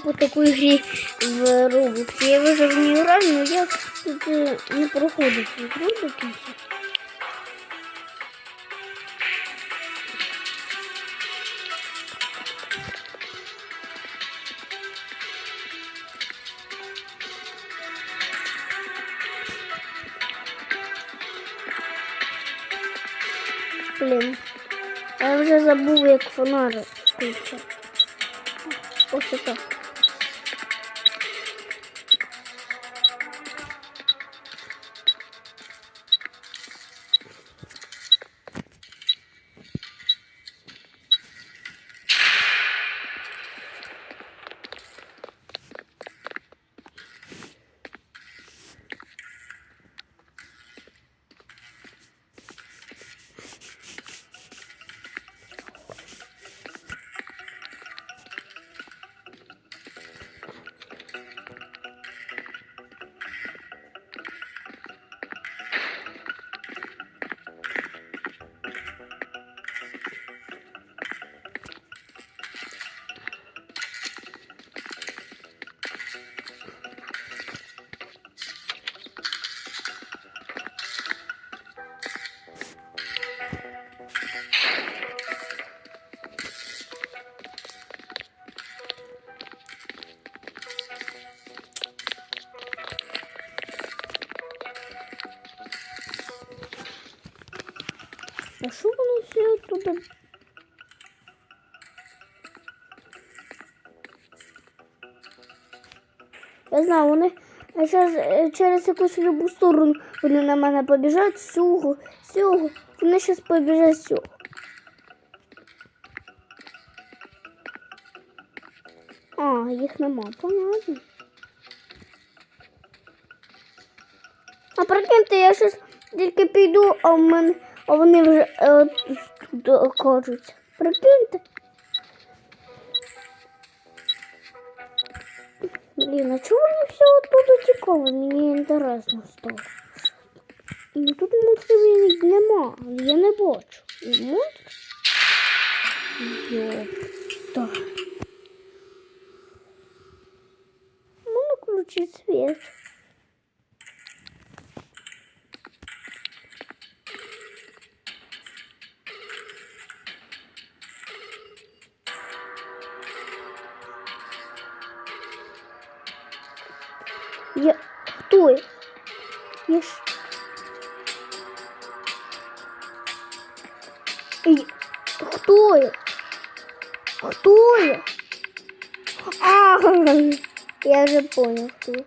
по такій грі в Roblox. Я вже в ній граю, але я тут е, не проходив цю гру до кінця. Блін, я вже забув, як фонарик включати. Ось так. Все? Я знаю, вони зараз через якусь любу сторону вони на мене побіжать з цього. Вони зараз побіжать цього. А, їх нема, понятно. А прикиньте, я щось тільки піду, а в мене, а вони вже е, тут окажуться. Прикиньте. Блін, а чого вони все оттуда тікали? Мені інтересно стало. Ну тут монстрів нема, я не бачу. Монстр? Йопта. Ну, включи світ. Я... Кто я? Ж... Я... Кто я? Кто я? А, я же понял, кто я.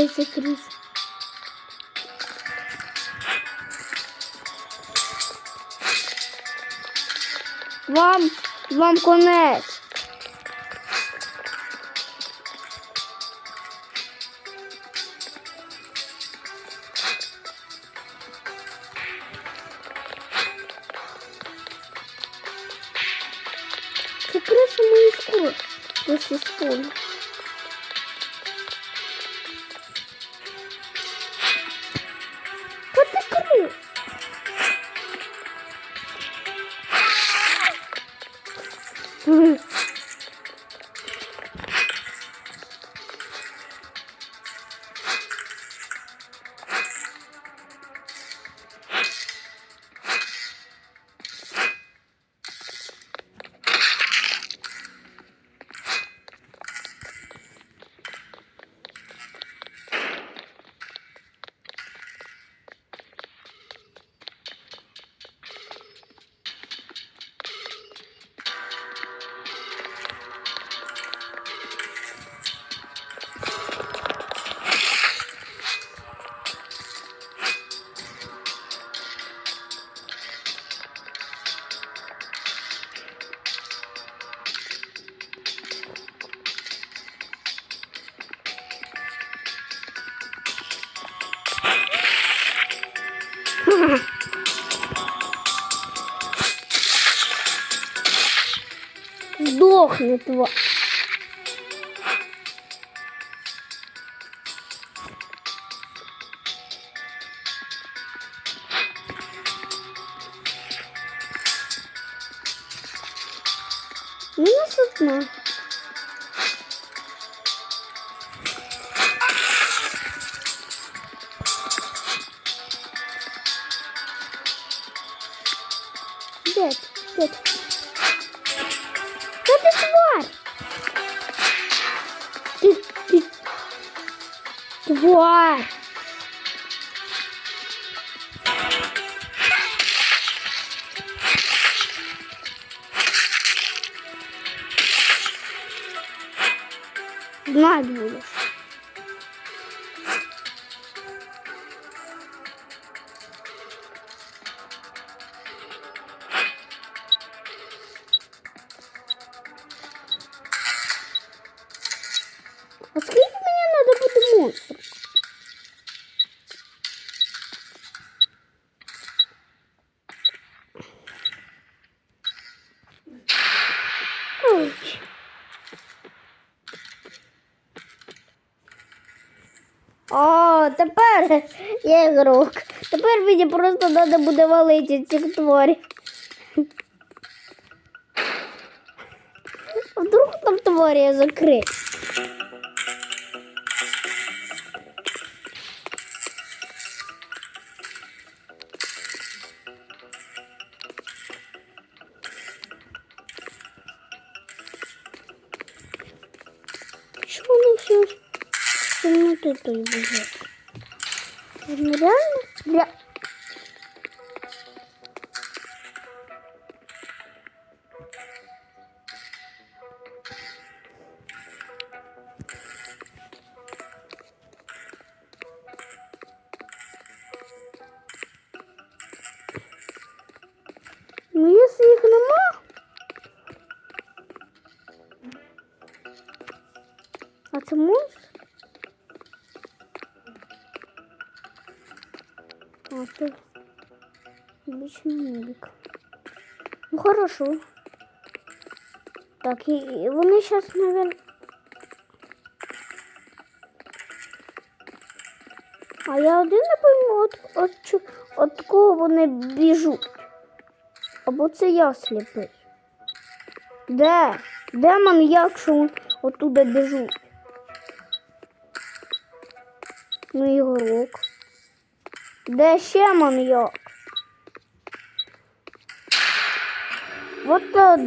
Дай закрыть. Вам, вам конець. 有多。var. Bunlar gibi olur. О, тепер я ігрок. Тепер мені просто треба буде валити цих тварів. А вдруг там тварі закрить? Що вони все в темноту той біжать? Нубик. Ну, хорошо. Так, і, і вони зараз, наверное... А я один не пойму, от, от, от кого вони біжуть. Або це я сліпий. Де? Де маньяк, що вони оттуда біжуть? Ну, ігорок. Де ще маньяк? Вот так.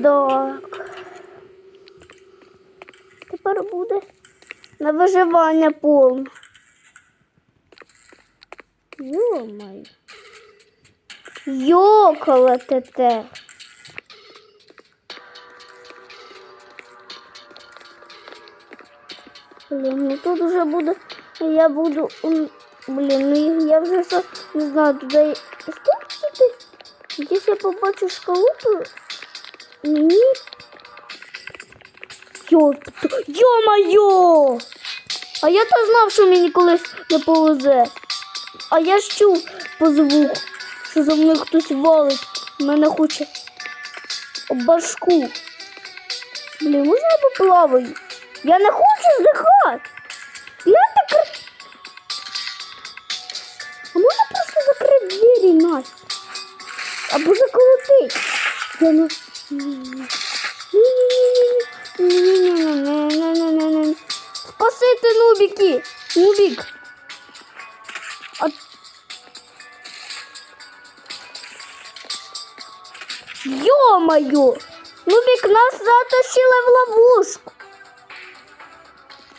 Тепер буде на виживання повне. Йокала тете. Блін, ну тут вже буде. Я буду. Блін, ну я вже все не знаю, туди ступити. Якщо я побачу шкалу, то Йо-моє! А я то знав, що мені колись не повезе. А я ж чув по звуку, що за мною хтось валить. Мене хоче башку. Блін, можна я поплаваю? Я не хочу здихати. Я так. А можна просто закрити двері Настя? Або заколотить. Я не. Спасите нубіки! Нубік! А... Йо-маю! Нубік нас затащили в ловушку!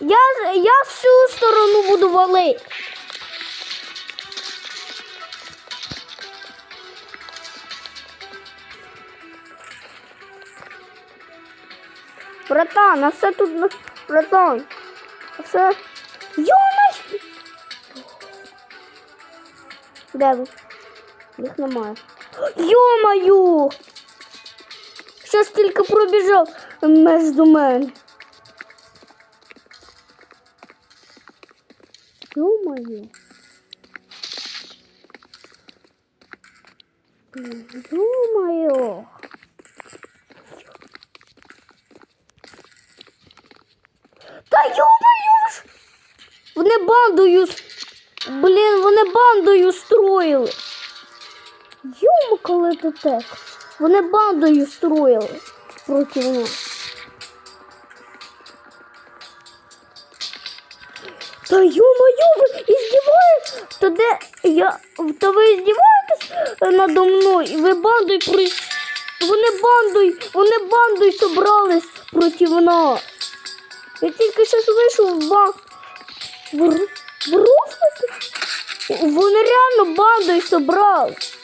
Я, я всю сторону буду валить! Братан, а все тут... на- Братан, а все... Йомай! Де ви? Їх немає. Йомаю! Щось тільки пробіжав між мене. Йомаю. Ё-моё. Та ё-моё ж! Вони бандою. с- Блін, вони бандою строїли. Йому, коли ти так. Вони бандою строїли проти нас. Та ё-моё, ви издеваетесь? Та де я... Та ви издеваетесь надо мною? Ви бандою при... Вони бандою, вони бандою собрались проти нас. Я тільки щось вийшов в банк. В, Р- Вони реально бандою собрались.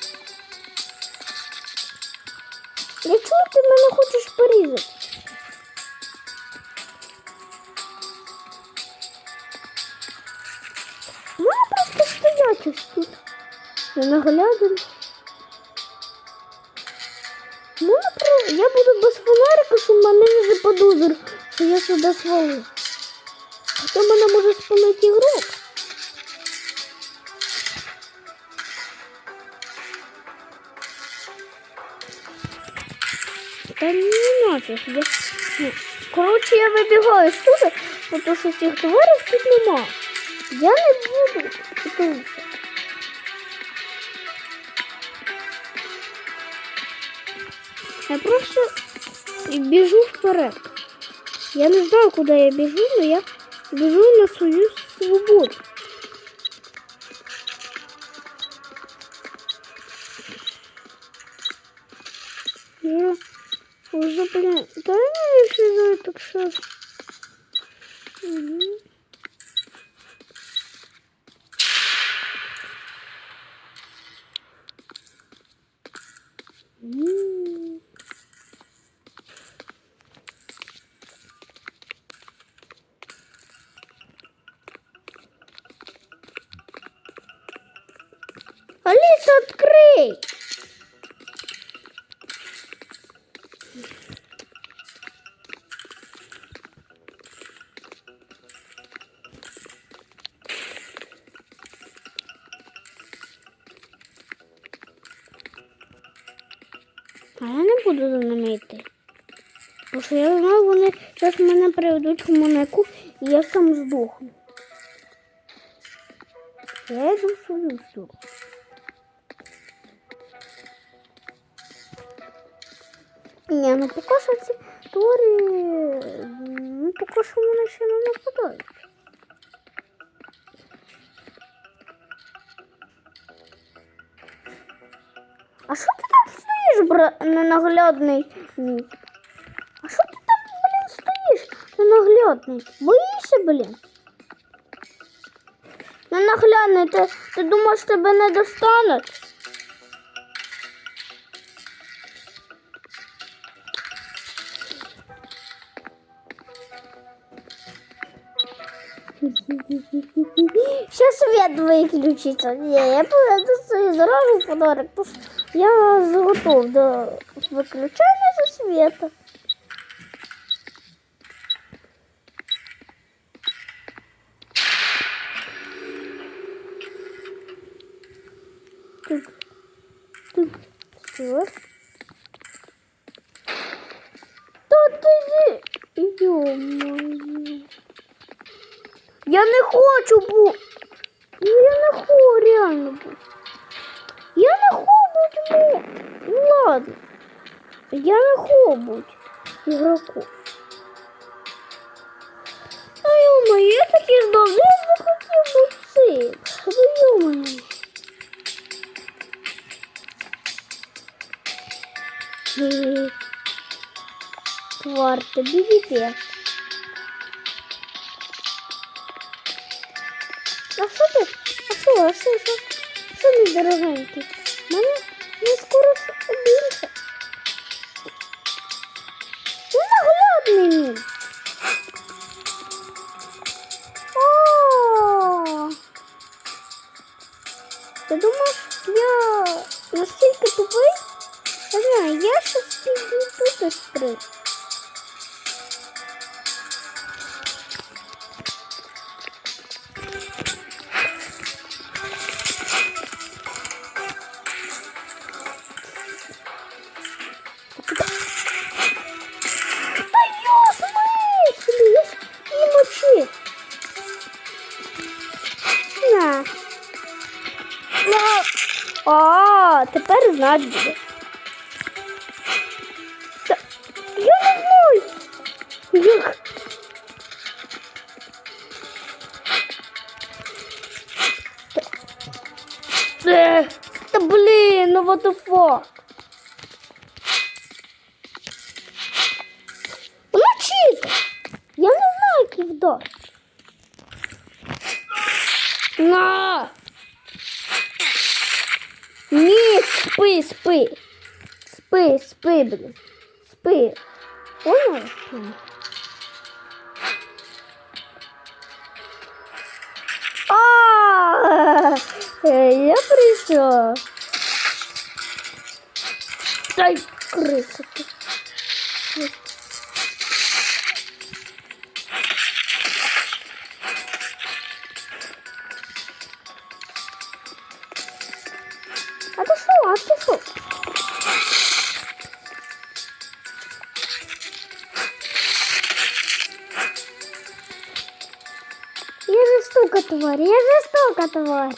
Я чую, ти мене хочеш порізати. Можна просто стояти тут. Наглядом. Можна про... Я буду без фонарика, щоб мене не заподозрив, що я сюди свалив. Хто мене може спалити ігрок? Та не нафіг. Я... ну, Коротше, я вибігаю сюди, тому що цих товарів тут нема. Я не буду тут. Я просто біжу вперед. Я не знаю, куди я біжу, але я біжу на свою свободу. Я уже, блин, да я знаю, так что... Угу. Тому що я знаю, вони зараз мене приведуть в монеку і я сам здохну. Я йду в свою сторону. Ні, ну поки що ці тварі, ну поки що вони ще не нападають. А що ти там стоїш, бра... ненаглядний? ненаглядний? Боїшся, блін? Ненаглядний, ти, ти думаєш, тебе не достануть? Сейчас свет выключится. Не, я поведу сразу подарок. потому что Я готов до выключения света. ладно. Я не хочу бути ігроку. Ну ё-моё, я таки ж давно не хотів бути цим. Ну ё-моё. Хе-хе. Тварь, тобі віпе. А що ти? А що, а що, що? Що мій дорогенький? Ти думаешь, я настільки тупий? Я знаю, я щось піду тут скрив. Тепер знать буде. Та, я не знаю. Як? Та, та блін, ну what the fuck? Вона чита. Я не знаю, який вдар. На! Ні, спи, спи. Спи, спи, блін. Спи. Понял? А, я прийшов. Дай криса тварь, я жестока тварь.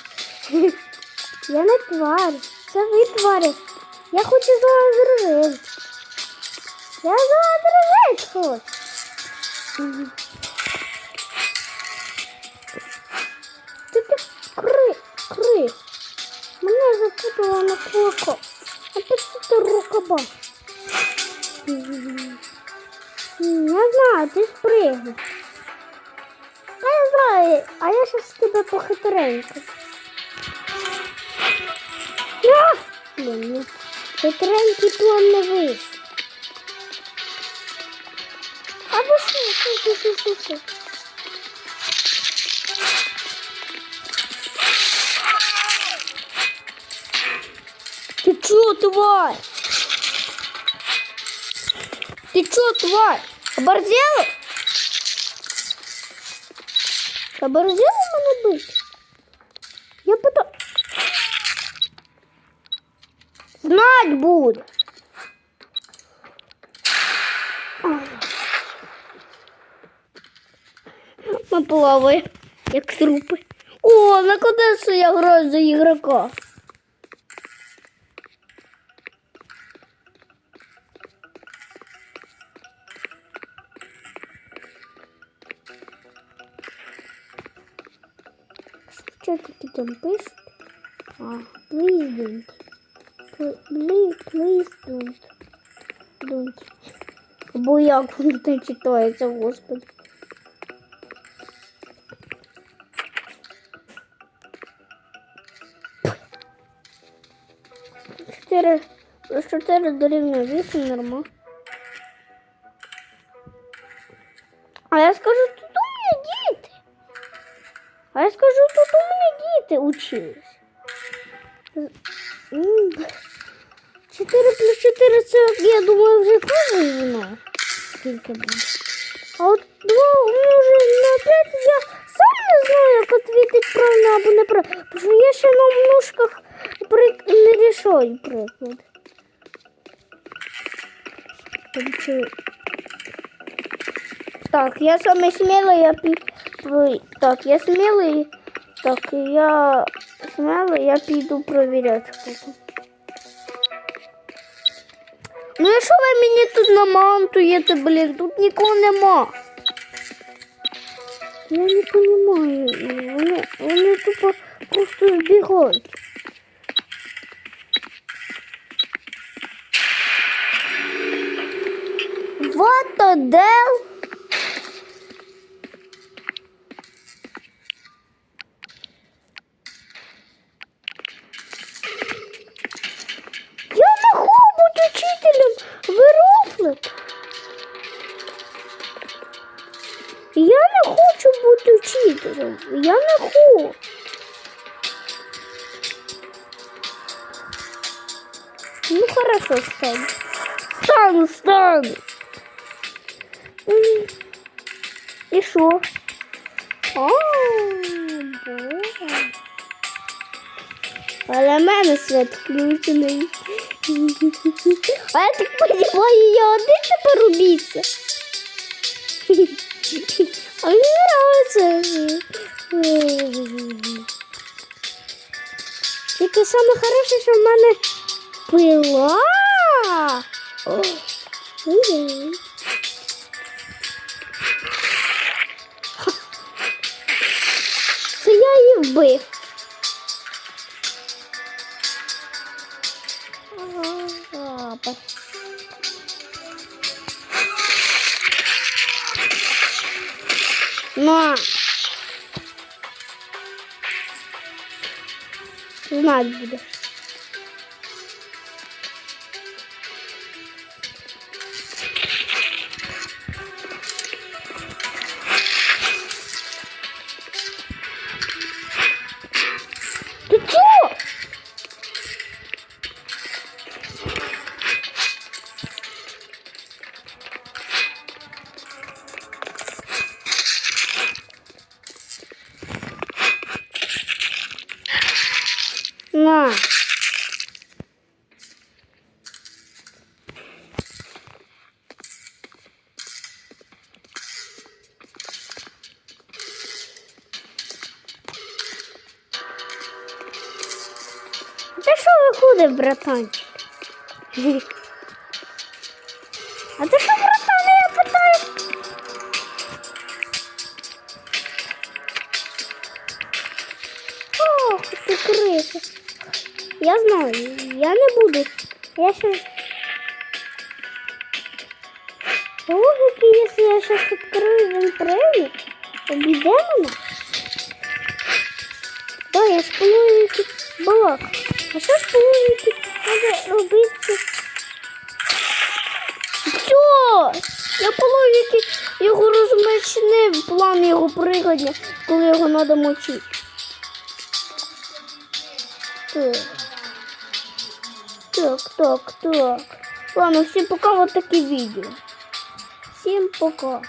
Я не тварь, це ви тварі. Я хочу з вами. Я з вами дружити хочу. Ти ти кри, крис. Мене запутала на кулако. А ти що ти рукаба? Я знаю, ти спригнеш. Знаю, а я сейчас тебе похитренько. На! Блін, ну, хитренький план не вийшов. А ви що, що, що, що, що? Ты чё, тварь? Ты чё, тварь? Оборзела? Оборзела мене бити? Я потом... Знать буду. Ми плаваємо, як трупи. О, наконец-то я граю за ігрока. Там пишуть? А, please don't. Please, please don't. Don't. Бо як воно не читається, господи. Чотири, чотири дорівнює вісім, нормально. діти учились. М, Чотири плюс чотири це, я думаю, вже кожен знає. Скільки буде. А от два умножити на п'ять я сам не знаю, як відповідати правильно або неправильно. Тому що я ще на множках при... не рішаю приклад. Тобто, Так, я самый смелый, я пи... Ой, Так, я смелый. Так, я смелый, я піду проверять что-то. Ну і що ви мені тут намантуєте, блін? Тут нікого нема. Я не понимаю. Вони, вони тупо просто збігають. What the hell? Бути учителем. Я не хочу. Ну хорошо. Стану, стану. М. І що? О, Боже. Але мене світ включений. А я так понимаю, я один тепер убійця. А мені нравится. Тільки саме хороше, що в мене пила. Знать буде. Братанчик? А ти що, братан, я питаю? Ох, ти криса. Я знаю, я не буду. Я сейчас... Логики, если я сейчас открою вентрейну, обійде мене? Да, я ж по логіки балак. А що логіки треба робити? Все! Я по логіки його розмечнив, план його пригодня, коли його треба мочити. Так. Так, так. Ладно, всем пока вот такие видео. Всем пока.